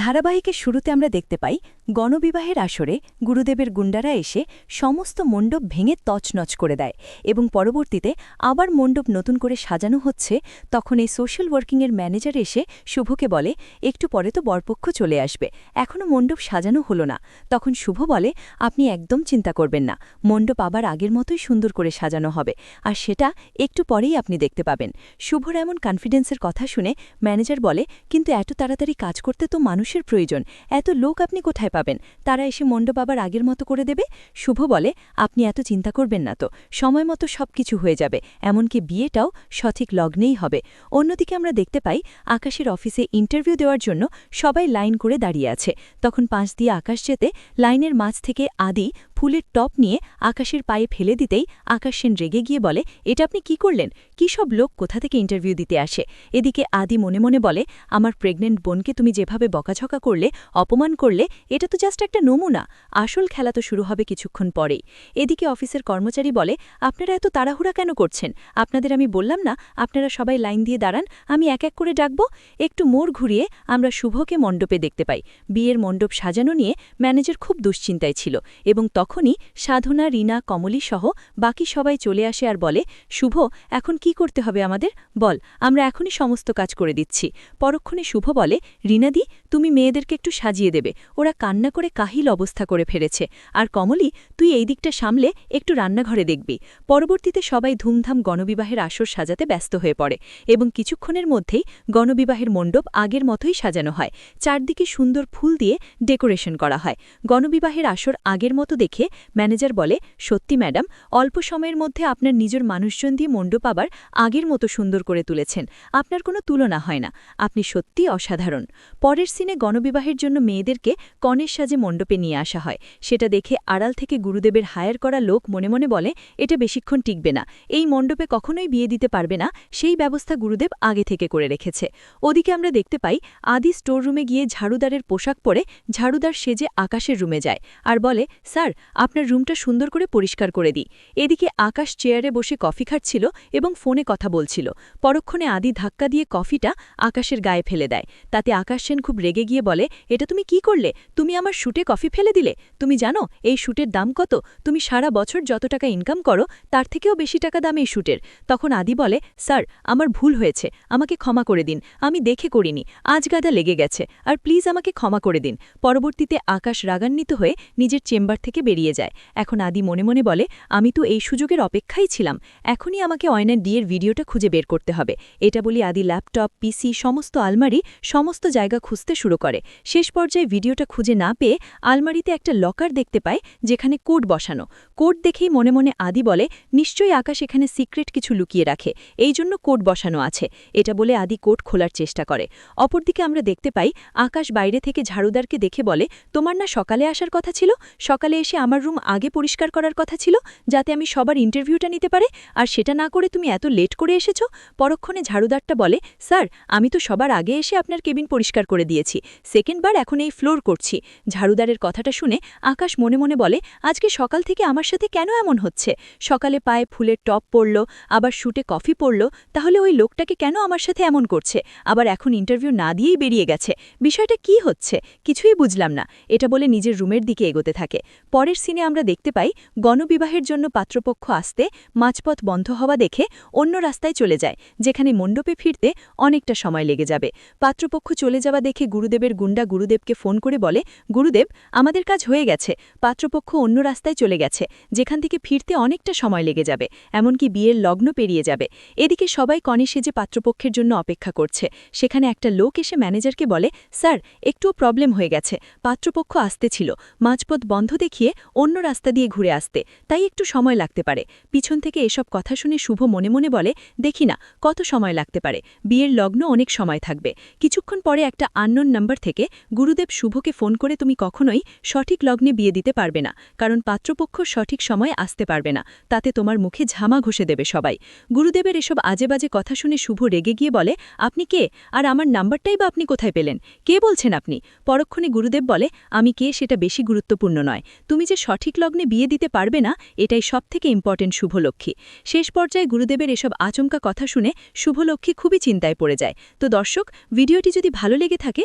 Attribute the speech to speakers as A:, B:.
A: ধারাবাহিকের শুরুতে আমরা দেখতে পাই, গণবিবাহের আসরে গুরুদেবের গুন্ডারা এসে সমস্ত মণ্ডপ ভেঙে তছনছ করে দেয় এবং পরবর্তীতে আবার মণ্ডপ নতুন করে সাজানো হচ্ছে। তখন এই সোশ্যাল ওয়ার্কিংয়ের ম্যানেজার এসে শুভকে বলে, একটু পরে তো বরপক্ষ চলে আসবে। এখনও মণ্ডপ সাজানো হলো না। তখন শুভ বলে, আপনি একদম চিন্তা করবেন না। মণ্ডপ আবার আগের মতোই সুন্দর করে সাজানো হবে আর সেটা একটু পরেই আপনি দেখতে পাবেন। শুভর এমন কনফিডেন্সের কথা শুনে ম্যানেজার বলে, কিন্তু এত তাড়াতাড়ি কাজ করতে তো মানুষের প্রয়োজন। এত লোক আপনি কোথায় পাবেন? তারা এসে মণ্ডপ আবার আগের মতো করে দেবে? শুভ বলে, আপনি এত চিন্তা করবেন না তো। সময় মতো সব কিছু হয়ে যাবে। এমনকি বিয়েটাও সঠিক লগ্নেই হবে। অন্যদিকে আমরা দেখতে পাই, আকাশের অফিসে ইন্টারভিউ দেওয়ার জন্য সবাই লাইন করে দাঁড়িয়ে আছে। তখন পাঁচ দিয়ে আকাশ যেতে লাইনের মাঝ থেকে আদি ফুলের টপ নিয়ে আকাশের পায়ে ফেলে দিতেই আকাশ সেন রেগে গিয়ে বলে, এটা আপনি কি করলেন? কি সব লোক কোথা থেকে ইন্টারভিউ দিতে আসে? এদিকে আদি মনে মনে বলে, আমার প্রেগনেন্ট বোনকে তুমি যেভাবে বকাঝকা করলে, অপমান করলে, এটা তো জাস্ট একটা নমুনা। আসল খেলা তো শুরু হবে কিছুক্ষণ পরেই। এদিকে অফিসের কর্মচারী বলে, আপনারা এত তাড়াহুড়া কেন করছেন? আপনাদের আমি বললাম না, আপনারা সবাই লাইন দিয়ে দাঁড়ান, আমি এক এক করে ডাকব। একটু মোড় ঘুরিয়ে আমরা শুভকে মণ্ডপে দেখতে পাই। বিয়ের মণ্ডপ সাজানো নিয়ে ম্যানেজার খুব দুশ্চিন্তায় ছিল এবং তখনই সাধনা, রিনা, কমলি সহ বাকি সবাই চলে আসে আর বলে, শুভ, এখন কি করতে হবে আমাদের? বল, আমরা এখনই সমস্ত কাজ করে দিচ্ছি। পরক্ষণে শুভ বলে, রিনাদি তুমি মেয়েদেরকে একটু সাজিয়ে দেবে। ওরা কান্না করে কাহিল অবস্থা করে ফেলেছে। আর কমলি, তুই এই দিকটা সামলে একটু রান্নাঘরে দেখবি। পরবর্তীতে সবাই ধুমধাম গণবিবাহের আসর সাজাতে ব্যস্ত হয়ে পড়ে এবং কিছুক্ষণের মধ্যেই গণবিবাহের মণ্ডপ আগের মতোই সাজানো হয়। চারদিকে সুন্দর ফুল দিয়ে ডেকোরেশন করা হয়। গণবিবাহের আসর আগের মতো দেখে ম্যানেজার বলে, সত্যি ম্যাডাম, অল্প সময়ের মধ্যে আপনার নিজের মানুষজন দিয়ে মণ্ডপ আবার আগের মতো সুন্দর করে তুলেছেন। আপনার কোনো তুলনা হয় না। আপনি সত্যি অসাধারণ। পরের সিনে গণবিবাহের জন্য মেয়েদেরকে কনের সাজে মণ্ডপে নিয়ে আসা হয়। সেটা দেখে আড়াল থেকে গুরুদেবের হায়ার করা লোক মনে মনে বলে, এটা বেশিক্ষণ টিকবে না। এই মণ্ডপে কখনোই বিয়ে দিতে পারবে না। সেই ব্যবস্থা গুরুদেব আগে থেকে করে রেখেছে। ওদিকে আমরা দেখতে পাই, আদি স্টোর রুমে গিয়ে ঝাড়ুদারের পোশাক পরে ঝাড়ুদার সেজে আকাশের রুমে যায় আর বলে, স্যার, আপনার রুমটা সুন্দর করে পরিষ্কার করে দিই। এদিকে আকাশ চেয়ারে বসে কফি খাচ্ছিল এবং ফোনে কথা বলছিল। পরক্ষণে আদি ধাক্কা দিয়ে কফিটা আকাশের গায়ে ফেলে দেয়। তাতে আকাশ সেন খুব রেগে গিয়ে বলে, এটা তুমি কি করলে? তুমি আমার শুটে কফি ফেলে দিলে। তুমি জানো, এই শুটের দাম কত? তুমি সারা বছর যত টাকা ইনকাম করো, তার থেকেও বেশি টাকা দাম এই শুটের। তখন আদি বলে, স্যার, আমার ভুল হয়েছে। আমাকে ক্ষমা করে দিন। আমি দেখে করিনি। আজ গাদা লেগে গেছে। আর প্লিজ আমাকে ক্ষমা করে দিন। পরবর্তীতে আকাশ রাগান্বিত হয়ে নিজের চেম্বার থেকে বেরিয়ে যায়। এখন আদি মনে মনে বলে, আমি তো এই সুযোগের অপেক্ষাই ছিলাম। এখনই আমাকে অয়নার ডিয়ের ভিডিওটা খুঁজে বের করতে হবে। এটা বলি আদি ল্যাপটপ পিসি সমস্ত আলমারি, সমস্ত জায়গা খুঁজতে শুরু করে। শেষ পর্যায়ে ভিডিওটা খুঁজে না পেয়ে আলমারিতে একটা লকার দেখতে পায় যেখানে কোড বসানো। কোড দেখেই মনে মনে আদি বলে, নিশ্চয়ই আকাশ এখানে সিক্রেট কিছু লুকিয়ে রাখে। এই জন্য কোড বসানো আছে। এটা বলে আদি কোড খোলার চেষ্টা করে। অপরদিকে আমরা দেখতে পাই, আকাশ বাইরে থেকে ঝাড়ুদারকে দেখে বলে, তোমার না সকালে আসার কথা ছিল? সকালে এসে আমার রুম আগে পরিষ্কার করার কথা ছিল, যাতে আমি সবার ইন্টারভিউটা নিতে পারে? আর সেটা না করে তুমি এত লেট করে এসেছ? পরক্ষণে ঝাড়ুদারটা বলে, স্যার, আমি তো সবার আগে এসে আপনার কেবিন পরিষ্কার করে দিয়েছি। সেকেন্ডবার এখন এই ফ্লোর করছি। ঝাড়ুদারের কথাটা শুনে আকাশ মনে মনে বলে, আজকে সকাল থেকে আমার সাথে কেন এমন হচ্ছে? সকালে পায়ে ফুলের টপ পড়ল, আবার শুটে কফি পড়ল, তাহলে ওই লোকটাকে কেন আমার সাথে এমন করছে? আবার এখন ইন্টারভিউ না দিয়েই বেরিয়ে গেছে। বিষয়টা কি হচ্ছে? কিছুই বুঝলাম না। এটা বলে নিজের রুমের দিকে এগোতে থাকে। পরের সিনে আমরা দেখতে পাই, গণবিবাহের জন্য পাত্রপক্ষ আসতে মাঝপথ বন্ধ হওয়া দেখে অন্য রাস্তায় চলে যায়, যেখানে মণ্ডপে ফিরতে অনেকটা সময় লেগে যাবে। পাত্রপক্ষ চলে যাওয়া দেখে গুরুদেবের গুন্ডা গুরুদেবকে ফোন করে বলে, গুরুদেব, আমাদের কাজ হয়ে গেছে। পাত্রপক্ষ অন্য রাস্তায় চলে গেছে। যেখান থেকে ফিরতে অনেকটা সময় লেগে যাবে। এমনকি বিয়ের লগ্ন পেরিয়ে যাবে। এদিকে সবাই কনে সেজে পাত্রপক্ষের জন্য অপেক্ষা করছে। সেখানে একটা লোক এসে ম্যানেজারকে বলে, স্যার, একটুও প্রবলেম হয়ে গেছে। পাত্রপক্ষ আসতে ছিল। মাঝপথ বন্ধ দেখিয়ে অন্য রাস্তা দিয়ে ঘুরে আসতে। তাই একটু সময় লাগতে পারে। পিছন থেকে এসব কথা শুনে শুভ মনে মনে বলে, দেখি না, কত সময় লাগতে পারে? বিয়ের লগ্ন অনেক সময় থাকবে। কিছুক্ষণ পরে একটা আননোন নাম্বার থেকে গুরুদেব শুভকে ফোন করে তুমি কখনোই সঠিক লগ্নে বিয়ে দিতে পারবে না, কারণ পাত্রপক্ষ সঠিক সময়ে আসতে পারবে না। তাতে তোমার মুখে ঝামা ঘষে দেবে সবাই। গুরুদেবের এসব আজে বাজে কথা শুনে শুভ রেগে গিয়ে বলে, আপনি কে? আর আমার নাম্বারটাই বা আপনি কোথায় পেলেন? কে বলছেন আপনি? পরক্ষণে গুরুদেব বলে, আমি কে সেটা বেশি গুরুত্বপূর্ণ নয়। তুমি যে সঠিক লগ্নে বিয়ে দিতে পারবে না, এটাই সবথেকে ইম্পর্টেন্ট শুভলক্ষ্মী। শেষ পর্যায়ে গুরুদেবের এসব আচমকা কথা শুনে শুভলক্ষ্মী খুবই চিন্তায় পড়ে যায়। তো দর্শক, ভিডিওটি যদি ভালো লেগে থাকে